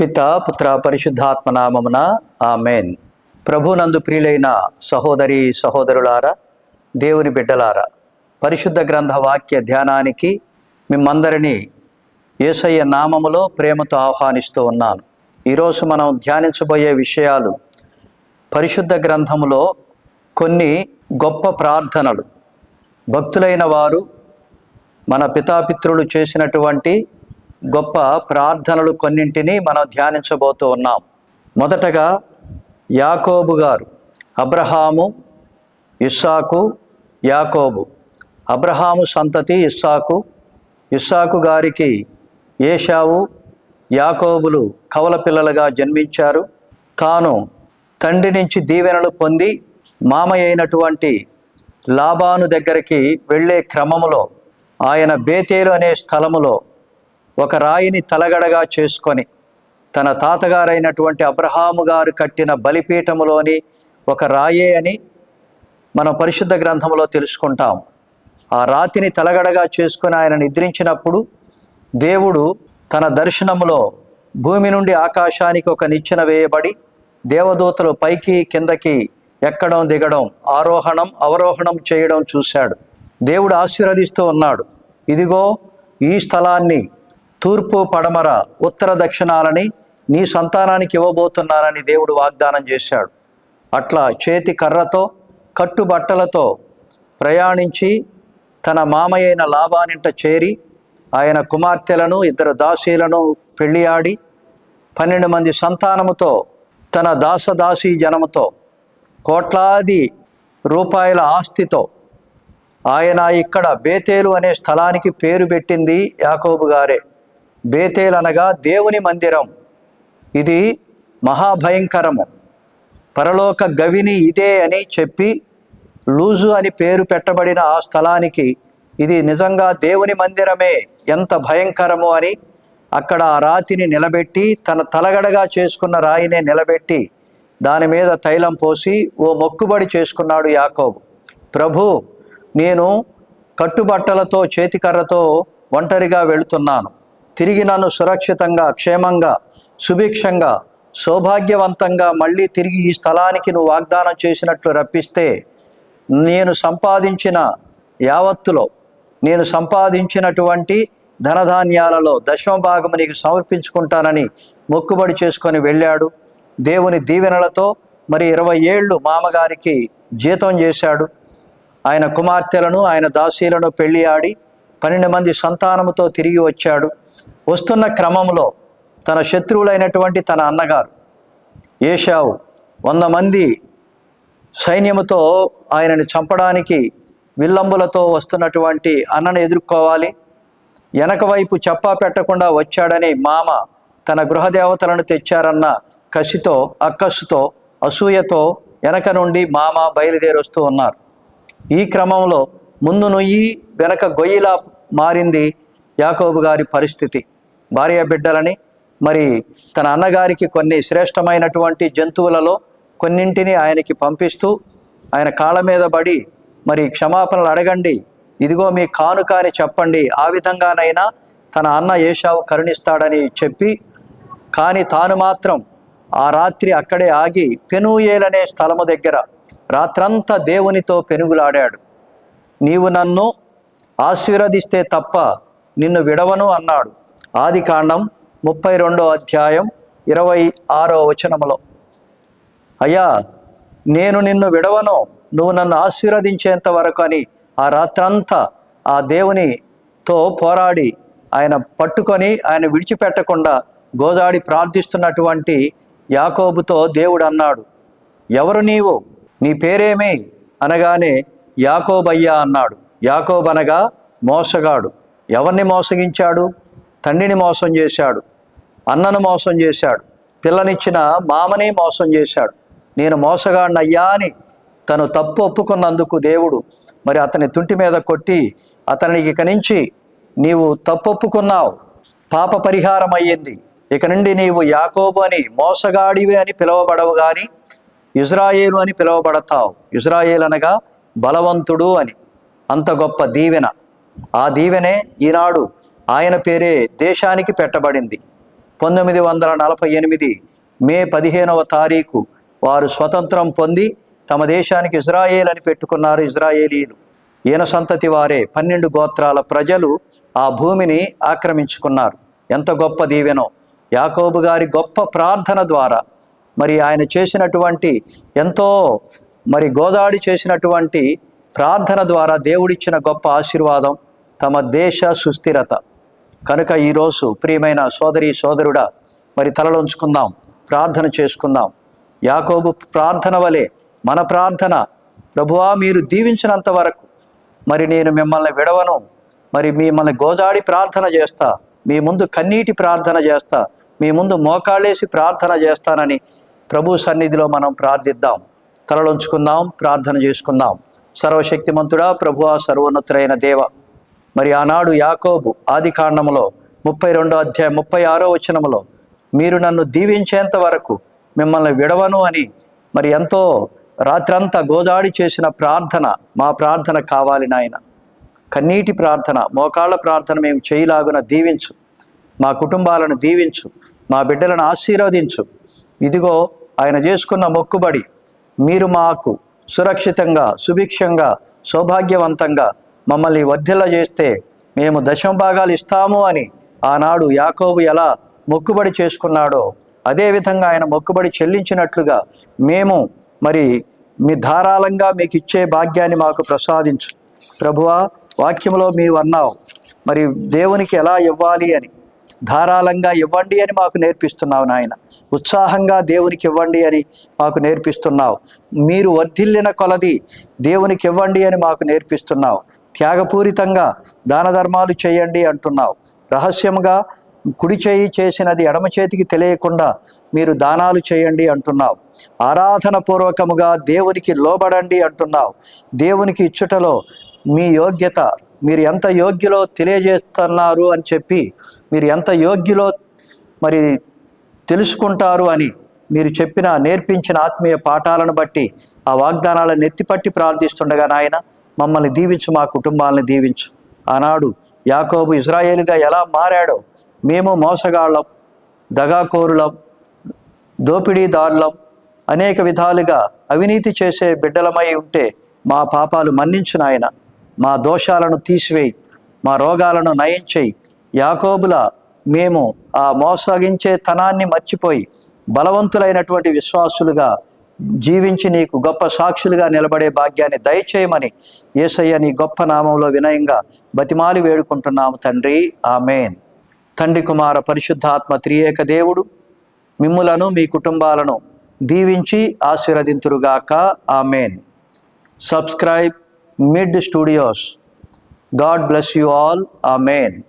పిత పుత్ర పరిశుద్ధాత్మ నామమున ఆమెన్. ప్రభునందు ప్రియులైన సహోదరి సహోదరులారా దేవుని బిడ్డలారా పరిశుద్ధ గ్రంథ వాక్య ధ్యానానికి మిమ్మందరినీ యేసయ్య నామములో ప్రేమతో ఆహ్వానిస్తూ ఉన్నాను. ఈరోజు మనం ధ్యానించబోయే విషయాలు పరిశుద్ధ గ్రంథములో కొన్ని గొప్ప ప్రార్థనలు. భక్తులైన వారు మన పితాపిత్రులు చేసినటువంటి గొప్ప ప్రార్థనలు కొన్నింటిని మనం ధ్యానించబోతూ ఉన్నాం. మొదటగా యాకోబు గారు అబ్రహాము ఇస్సాకు యాకోబు. అబ్రహాము సంతతి ఇస్సాకు ఇస్సాకు గారికి ఏషావు యాకోబులు కవల పిల్లలుగా జన్మించారు. తాను తండ్రి నుంచి దీవెనలు పొంది మామయ్య అయినటువంటి లాబాను దగ్గరికి వెళ్ళే క్రమములో ఆయన బేతేలు అనే స్థలములో ఒక రాయిని తలగడగా చేసుకొని తన తాతగారైనటువంటి అబ్రహాము గారు కట్టిన బలిపీఠములోని ఒక రాయే అని మనం పరిశుద్ధ గ్రంథంలో తెలుసుకుంటాం. ఆ రాతిని తలగడగా చేసుకుని ఆయన నిద్రించినప్పుడు దేవుడు తన దర్శనములో భూమి నుండి ఆకాశానికి ఒక నిచ్చెన వేయబడి దేవదూతలు పైకి కిందకి ఎక్కడం దిగడం ఆరోహణం అవరోహణం చేయడం చూశాడు. దేవుడు ఆశీర్వదిస్తూ ఉన్నాడు. ఇదిగో ఈ స్థలాన్ని తూర్పు పడమర ఉత్తర దక్షిణాలని నీ సంతానానికి ఇవ్వబోతున్నానని దేవుడు వాగ్దానం చేశాడు. అట్లా చేతి కర్రతో కట్టుబట్టలతో ప్రయాణించి తన మామయ్యైన లాభానింట చేరి ఆయన కుమార్తెలను ఇద్దరు దాసీలను పెళ్ళియాడి పన్నెండు మంది సంతానముతో తన దాసదాసీ జనముతో కోట్లాది రూపాయల ఆస్తితో ఆయన ఇక్కడ బేతేలు అనే స్థలానికి పేరు పెట్టింది యాకోబు గారే. బేతేల్ అనగా దేవుని మందిరం. ఇది మహాభయంకరము. పరలోక గవిని ఇదే అని చెప్పి లూజు అని పేరు పెట్టబడిన ఆ స్థలానికి ఇది నిజంగా దేవుని మందిరమే ఎంత భయంకరము అని అక్కడ ఆ రాతిని నిలబెట్టి తన తలగడగా చేసుకున్న రాయినే నిలబెట్టి దాని మీద తైలం పోసి ఓ మొక్కుబడి చేసుకున్నాడు యాకోబు. ప్రభు నేను కట్టుబట్టలతో చేతికర్రతో ఒంటరిగా వెళుతున్నాను. తిరిగి నన్ను సురక్షితంగా క్షేమంగా సుభిక్షంగా సౌభాగ్యవంతంగా మళ్ళీ తిరిగి ఈ స్థలానికి నువ్వు వాగ్దానం చేసినట్లు రప్పిస్తే నేను సంపాదించిన యావత్తులో నేను సంపాదించినటువంటి ధనధాన్యాలలో దశమ భాగము నీకు సమర్పించుకుంటానని మొక్కుబడి చేసుకొని వెళ్ళాడు. దేవుని దీవెనలతో మరి ఇరవై ఏళ్ళు మామగారికి జీతం చేశాడు. ఆయన కుమార్తెలను ఆయన దాసీలను పెళ్ళి ఆడి పన్నెండు మంది సంతానముతో తిరిగి వచ్చాడు. వస్తున్న క్రమంలో తన శత్రువులైనటువంటి తన అన్నగారు ఏషావు వంద మంది సైన్యముతో ఆయనను చంపడానికి విల్లంబులతో వస్తున్నటువంటి అన్నను ఎదుర్కోవాలి. వెనక వైపు చెప్పా పెట్టకుండా వచ్చాడని మామ తన గృహదేవతలను తెచ్చారన్న కసితో అక్కస్సుతో అసూయతో వెనక నుండి మామ బయలుదేరి వస్తూ ఉన్నారు. ఈ క్రమంలో ముందు నుయ్యి వెనక గొయ్యిలా మారింది యాకోబు గారి పరిస్థితి భార్య బిడ్డలని మరి తన అన్నగారికి కొన్ని శ్రేష్టమైనటువంటి జంతువులలో కొన్నింటిని ఆయనకి పంపిస్తూ ఆయన కాళ్ళ మీద పడి మరి క్షమాపణలు అడగండి ఇదిగో మీ కానుక అని చెప్పండి ఆ విధంగానైనా తన అన్న ఏషావు కరుణిస్తాడని చెప్పి కానీ తాను మాత్రం ఆ రాత్రి అక్కడే ఆగి పెనుయేలనే స్థలము దగ్గర రాత్రంతా దేవునితో పెనుగులాడాడు. నీవు నన్ను ఆశీర్వదిస్తే తప్ప నిన్ను విడవను అన్నాడు. ఆది కాండం ముప్పై రెండో అధ్యాయం ఇరవై ఆరో వచనములో. అయ్యా నేను నిన్ను విడవను నువ్వు నన్ను ఆశీర్వదించేంత వరకు అని ఆ రాత్రంతా ఆ దేవునితో పోరాడి ఆయన పట్టుకొని ఆయన విడిచిపెట్టకుండా గోదాడి ప్రార్థిస్తున్నటువంటి యాకోబుతో దేవుడు అన్నాడు. ఎవరు నీవు? నీ పేరేమి? అనగానే యాకోబయ్యా అన్నాడు. యాకోబ్ అనగా మోసగాడు. ఎవరిని మోసగించాడు? తండ్రిని మోసం చేశాడు. అన్నను మోసం చేశాడు. పిల్లనిచ్చిన మామని మోసం చేశాడు. నేను మోసగాడినయ్యా అని తను తప్పు ఒప్పుకున్నందుకు దేవుడు మరి అతని తుంటి మీద కొట్టి అతనికి ఇక నుంచి నీవు తప్పు ఒప్పుకున్నావు. పాప పరిహారం అయ్యింది. ఇక నుండి నీవు యాకోబు అని మోసగాడివి అని పిలువబడవు కానీ ఇజ్రాయేలు అని పిలువబడతావు. ఇజ్రాయేల్ అనగా బలవంతుడు అని. అంత గొప్ప దీవెన. ఆ దీవెనే ఈనాడు ఆయన పేరే దేశానికి పెట్టబడింది. పంతొమ్మిది వందల నలభై ఎనిమిది మే పదిహేనవ తారీఖు వారు స్వతంత్రం పొంది తమ దేశానికి ఇజ్రాయేల్ అని పెట్టుకున్నారు ఇజ్రాయేలీలు. ఈయన సంతతి వారే పన్నెండు గోత్రాల ప్రజలు ఆ భూమిని ఆక్రమించుకున్నారు. ఎంత గొప్ప దీవెనో! యాకోబు గారి గొప్ప ప్రార్థన ద్వారా మరి ఆయన చేసినటువంటి ఎంతో మరి గోదాడి చేసినటువంటి ప్రార్థన ద్వారా దేవుడిచ్చిన గొప్ప ఆశీర్వాదం తమ దేశ సుస్థిరత. కనుక ఈరోజు ప్రియమైన సోదరి సోదరుడా మరి తలలోంచుకుందాం ప్రార్థన చేసుకుందాం. యాకోబు ప్రార్థన వలె మన ప్రార్థన ప్రభువా మీరు దీవించినంత వరకు మరి నేను మిమ్మల్ని విడవను మరి మిమ్మల్ని గోజాడి ప్రార్థన చేస్తా మీ ముందు కన్నీటి ప్రార్థన చేస్తా మీ ముందు మోకాళ్ళేసి ప్రార్థన చేస్తానని ప్రభు సన్నిధిలో మనం ప్రార్థిద్దాం. తలలోంచుకుందాం ప్రార్థన చేసుకుందాం. సర్వశక్తిమంతుడా ప్రభువా సర్వోన్నతుడైన దేవ. మరి ఆనాడు యాకోబు ఆది కాండములో ముప్పై రెండో అధ్యాయం ముప్పై ఆరో వచనములో మీరు నన్ను దీవించేంత వరకు మిమ్మల్ని విడవను అని మరి ఎంతో రాత్రంతా గోదాడి చేసిన ప్రార్థన మా ప్రార్థన కావాలి నాయన. కన్నీటి ప్రార్థన మోకాళ్ళ ప్రార్థన మేము చేయలాగున దీవించు. మా కుటుంబాలను దీవించు. మా బిడ్డలను ఆశీర్వదించు. ఇదిగో ఆయన చేసుకున్న మొక్కుబడి మీరు మాకు సురక్షితంగా సుభిక్షంగా సౌభాగ్యవంతంగా మమ్మల్ని వర్ధిల్ల చేస్తే మేము దశమ భాగాలు ఇస్తాము అని ఆనాడు యాకోబు ఎలా మొక్కుబడి చేసుకున్నాడో అదేవిధంగా ఆయన మొక్కుబడి చెల్లించినట్లుగా మేము మరి మీ ధారాళంగా మీకు ఇచ్చే భాగ్యాన్ని మాకు ప్రసాదించు. ప్రభువా వాక్యంలో మీవు అన్నావు మరి దేవునికి ఎలా ఇవ్వాలి అని. ధారాళంగా ఇవ్వండి అని మాకు నేర్పిస్తున్నావు నాయన. ఉత్సాహంగా దేవునికి ఇవ్వండి అని మాకు నేర్పిస్తున్నావు. మీరు వర్ధిల్లిన కొలది దేవునికి ఇవ్వండి అని మాకు నేర్పిస్తున్నావు. త్యాగపూరితంగా దాన ధర్మాలు చేయండి అంటున్నావు. రహస్యంగా కుడి చేయి చేసినది ఎడమ చేతికి తెలియకుండా మీరు దానాలు చేయండి అంటున్నావు. ఆరాధన పూర్వకముగా దేవునికి లోబడండి అంటున్నావు. దేవునికి ఇచ్చుటలో మీ యోగ్యత మీరు ఎంత యోగ్యులో తెలియజేస్తున్నారు అని చెప్పి మీరు ఎంత యోగ్యులో మరి తెలుసుకుంటారు అని మీరు చెప్పిన నేర్పించిన ఆత్మీయ పాఠాలను బట్టి ఆ వాగ్దానాలను ఎత్తిపట్టి ప్రార్థిస్తుండగా నాయన మమ్మల్ని దీవించు మా కుటుంబాలను దీవించు. ఆనాడు యాకోబు ఇజ్రాయేల్గా ఎలా మారాడో మేము మోసగాళ్ళం దగాకోరులం దోపిడీదారులం అనేక విధాలుగా అవినీతి చేసే బిడ్డలమై ఉంటే మా పాపాలు మన్నించు నాయన. మా దోషాలను తీసివేయి మా రోగాలను నయం చేయి. యాకోబుల మేము ఆ మోసగించే తనాన్ని మర్చిపోయి బలవంతులైనటువంటి విశ్వాసులుగా జీవించి నీకు గొప్ప సాక్షులుగా నిలబడే భాగ్యాన్ని దయచేయమని ఏసయ్య నీ గొప్ప నామంలో వినయంగా బతిమాలి వేడుకుంటున్నాము తండ్రి. ఆమెన్. తండ్రి కుమార పరిశుద్ధాత్మ త్రియేక దేవుడు మిమ్ములను మీ కుటుంబాలను దీవించి ఆశీర్వదింతురుగాక. Amen. Subscribe mid studios. God bless you all. Amen.